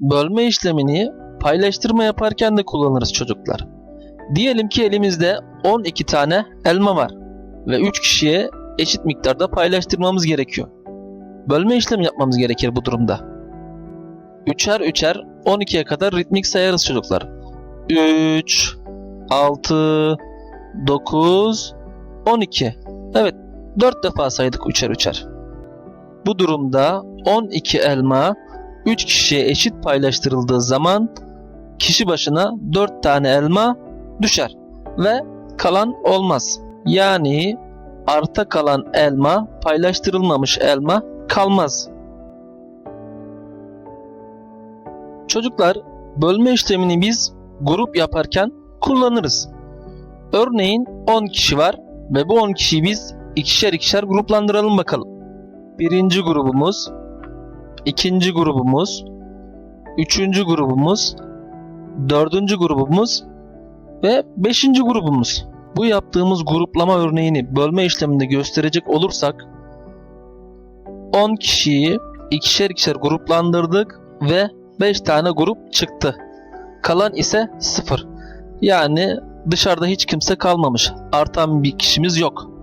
bölme işlemini paylaştırma yaparken de kullanırız çocuklar. Diyelim ki elimizde 12 tane elma var ve 3 kişiye eşit miktarda paylaştırmamız gerekiyor. Bölme işlemi yapmamız gerekir bu durumda. Üçer üçer 12'ye kadar ritmik sayarız çocuklar. 3, 6, 9, 12. Evet 4 defa saydık üçer üçer. Bu durumda 12 elma 3 kişiye eşit paylaştırıldığı zaman kişi başına 4 tane elma düşer ve kalan olmaz. Yani arta kalan elma paylaştırılmamış elma kalmaz. Çocuklar bölme işlemini biz grup yaparken kullanırız. Örneğin 10 kişi var ve bu 10 kişiyi biz ikişer ikişer gruplandıralım bakalım. Birinci grubumuz, ikinci grubumuz, üçüncü grubumuz, dördüncü grubumuz ve beşinci grubumuz. Bu yaptığımız gruplama örneğini bölme işleminde gösterecek olursak 10 kişiyi ikişer ikişer gruplandırdık ve 5 tane grup çıktı. Kalan ise 0. Yani dışarıda hiç kimse kalmamış. Artan bir kişimiz yok.